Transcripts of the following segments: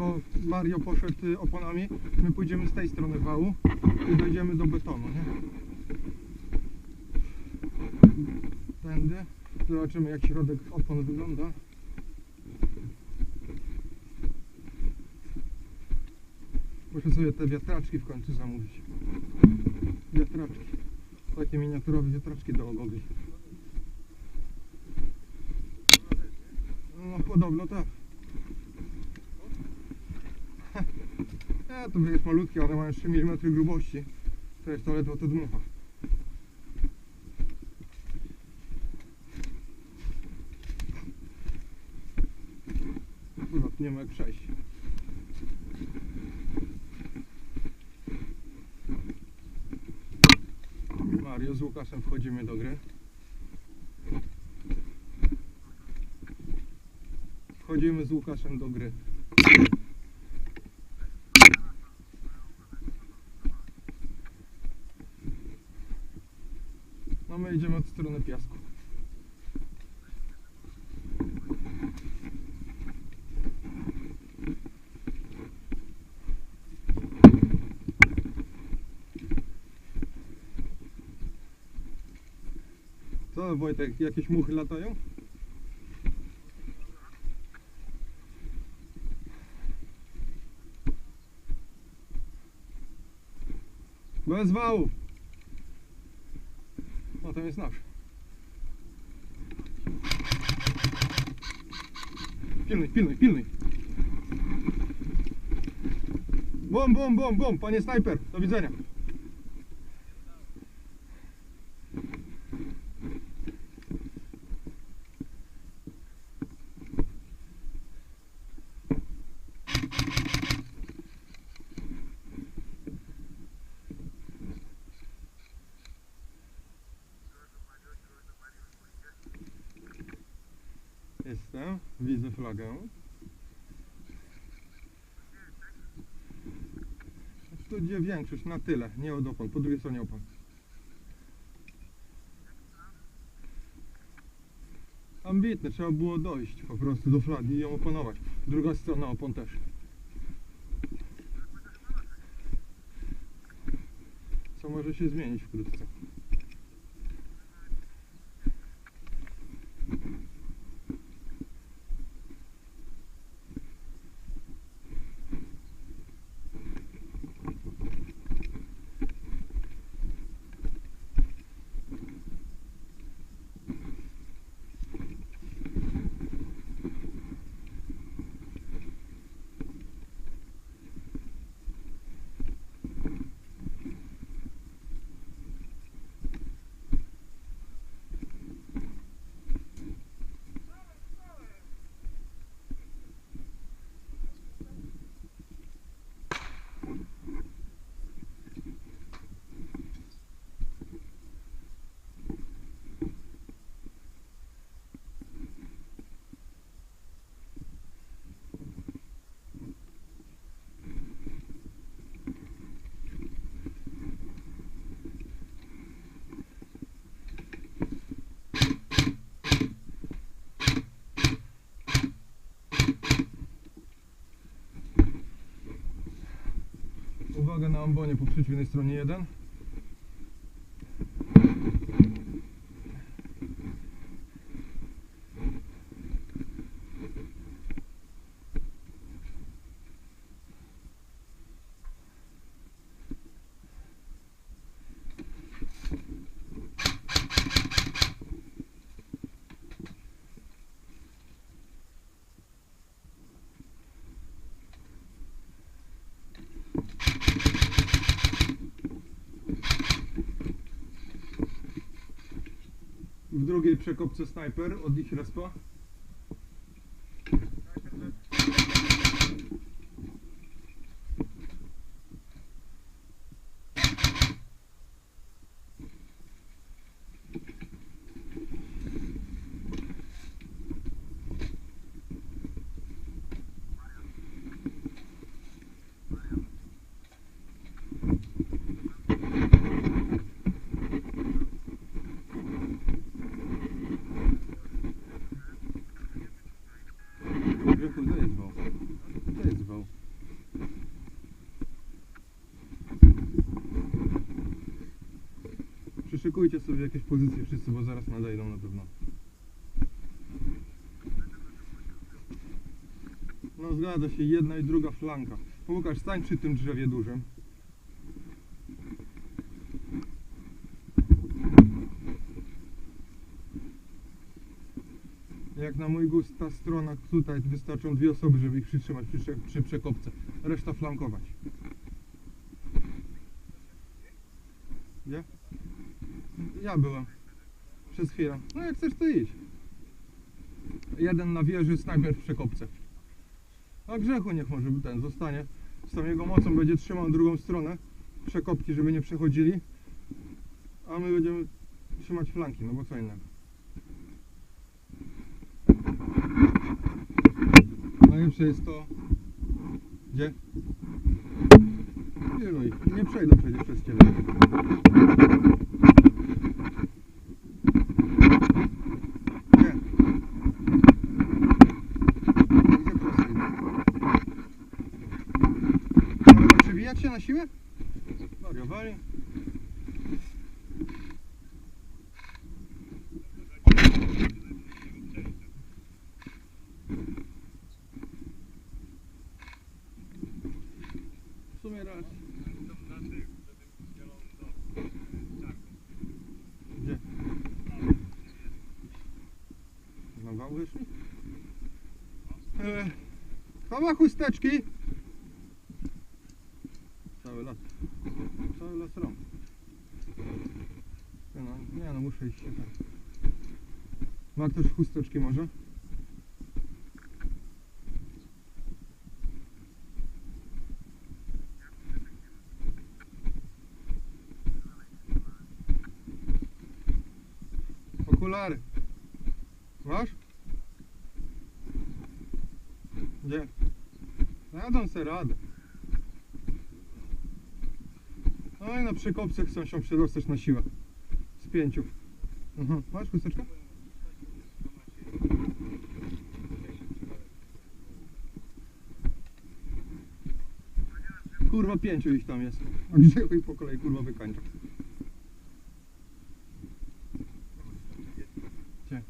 bo Mario poszedł y, oponami, my pójdziemy z tej strony wału i dojdziemy do betonu, nie? Tędy. Zobaczymy jak środek opon wygląda. Muszę sobie te wiatraczki w końcu zamówić. Wiatraczki. Takie miniaturowe wiatraczki do ogody. No podobno tak. Ja to jest malutkie, one mają 3 mm grubości. To jest to ledwo to dmucha. Kurwa, tu nie ma jak przejść. Mario z Łukaszem wchodzimy do gry. Wchodzimy z Łukaszem do gry. My idziemy od strony piasku. Co Wojtek, jakieś muchy latają? Bez wałów. No to jest nasz. Pilnuj, pilnuj, pilnuj. Bum, bum, bum, bum, panie snajper, do widzenia. Jestem, widzę flagę. Tu gdzie większość, na tyle, nie od opon, po drugiej stronie opon. Ambitne, trzeba było dojść po prostu do flagi i ją oponować. Druga strona opon też. Co może się zmienić wkrótce. Na ambonie po przeciwnej stronie 1. W drugiej przekopce snajper od ich respa. Wypój, jest wał. Jest wał. Przyszykujcie sobie jakieś pozycje wszyscy, bo zaraz nadejdą na pewno. No zgadza się, jedna i druga flanka. Łukasz, stań przy tym drzewie dużym. Jak na mój gust ta strona tutaj wystarczą dwie osoby, żeby ich przytrzymać przy, przy przekopce. Reszta flankować. Gdzie? Ja byłem. Przez chwilę. No jak chcesz to idź. Jeden na wieży, snajper w przekopce. A grzechu niech może ten zostanie. Z tą jego mocą będzie trzymał drugą stronę przekopki, żeby nie przechodzili. A my będziemy trzymać flanki, no bo co innego. Najlepsze jest to... Gdzie? Pilnuj, nie przejdę przecież przez ciebie. Przewijać się na siłę? Wariowali. W sumie raz. Gdzie? Na wał wyszli? E, Chwała chusteczki! Cały las. Cały las rąk. No, nie no, muszę iść się tam. Ma chusteczki może? Okulary. Masz? Gdzie? Jadą se radę. No i na przekopce chcą się przedostać na siłę. Z pięciu. Aha. Masz chusteczkę? Kurwa pięciu ich tam jest. A gdzie po kolei kurwa wykańcza? Gdzie?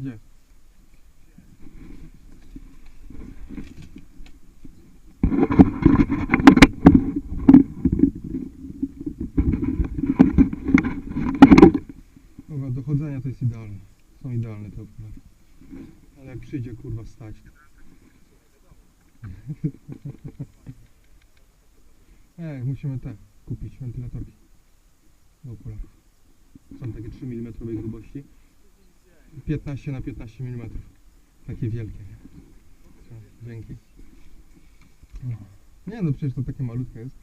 Gdzie? Kurwa, dochodzenia to jest idealne. Są idealne te okulary. Ale jak przyjdzie kurwa stać. Ej, musimy te kupić wentylatorki do okularów. Są takie 3 mm grubości. 15 na 15 mm. Takie wielkie, Dzięki. Nie no, przecież to takie malutkie jest.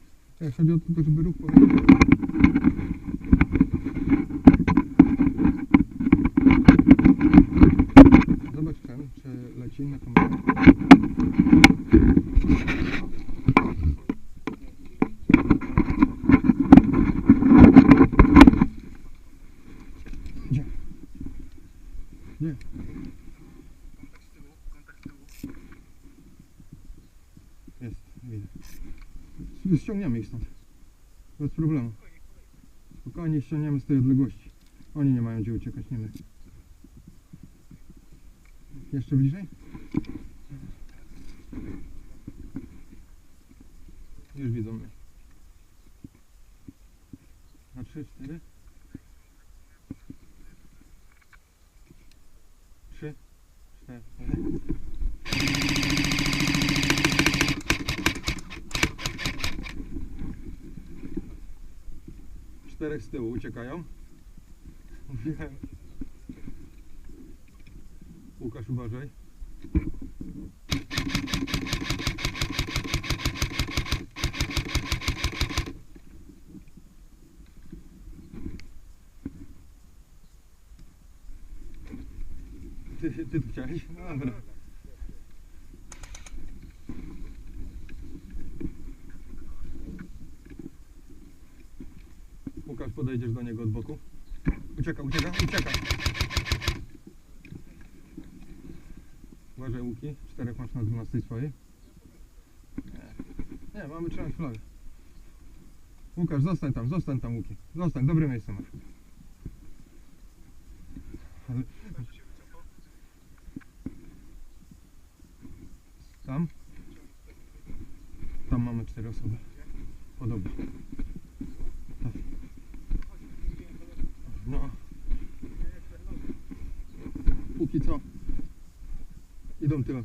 Chodzi o to, żeby ruch powiedział. Zobacz ten, kamerę. Gdzie? Gdzie? Jest, widzę. Ściągniemy ich stąd. Bez problemu. Spokojnie ściągniemy z tej odległości. Oni nie mają gdzie uciekać, nie my. Jeszcze bliżej? Już widzą mnie. Na trzy, cztery. Trzy, cztery. Czterech z tyłu uciekają. Mówiłem. Łukasz, uważaj. Łukasz, podejdziesz do niego od boku. Ucieka, ucieka, ucieka. Uważaj łuki, czterech masz na 12 swojej. Nie. Nie, mamy trzymać flagę. Łukasz, zostań tam, zostań tam, Łuki. Zostań, dobre miejsce masz. Ale... Tam? Tam mamy cztery osoby. Podobnie. Tak. No. Co. Idą tyłem.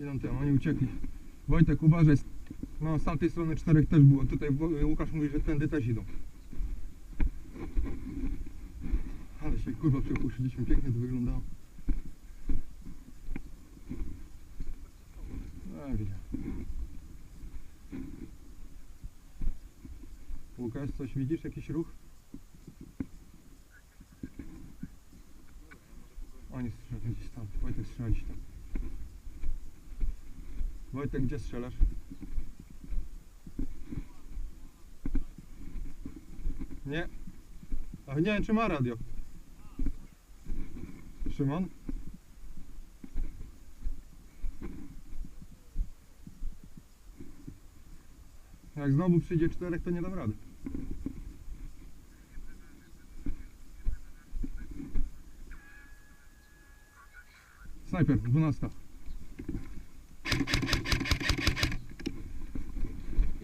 Idą tyłem, oni uciekli. Wojtek, uważaj. No, z tamtej strony czterech też było. Tutaj Łukasz mówi, że tędy też idą. Ale się kurwa przepuszyliśmy, pięknie to wyglądało. Łukasz, coś widzisz? Jakiś ruch? Oni strzelają gdzieś tam. Wojtek strzela gdzieś tam. Wojtek, gdzie strzelasz? Nie. A nie wiem, czy ma radio. Szymon? Jak znowu przyjdzie czterech, to nie dam rady. Snajper, 12.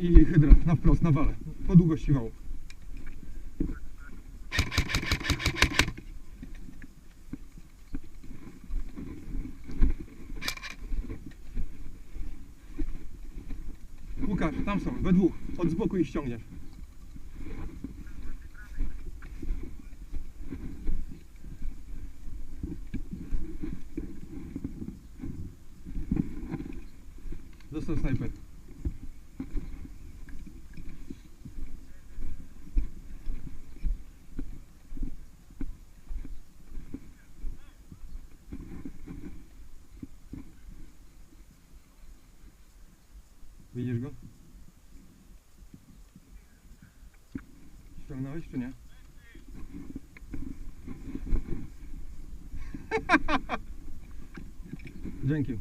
I hydra na wprost, na wale. Po długości wału. Łukasz, tam są, we dwóch. Od z boku ich ściągniesz. Został snajper. Widzisz go? Ściągnąłeś czy nie? Dzięki.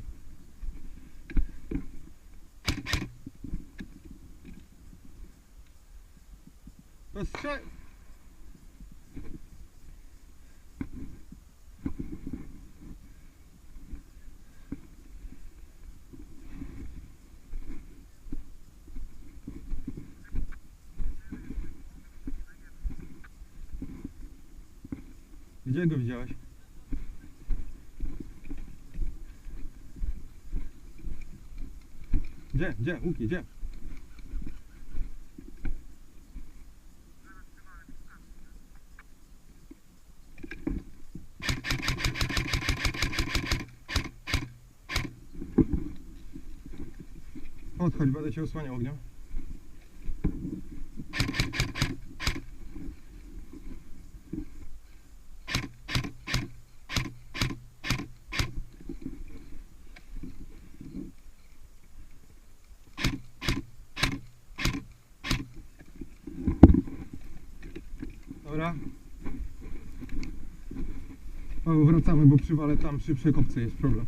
To Где его взять? Где, где, Уки, где? Вот хоть бы до чего с огнем. Wracamy, bo przy wale tam przy przekopce jest problem.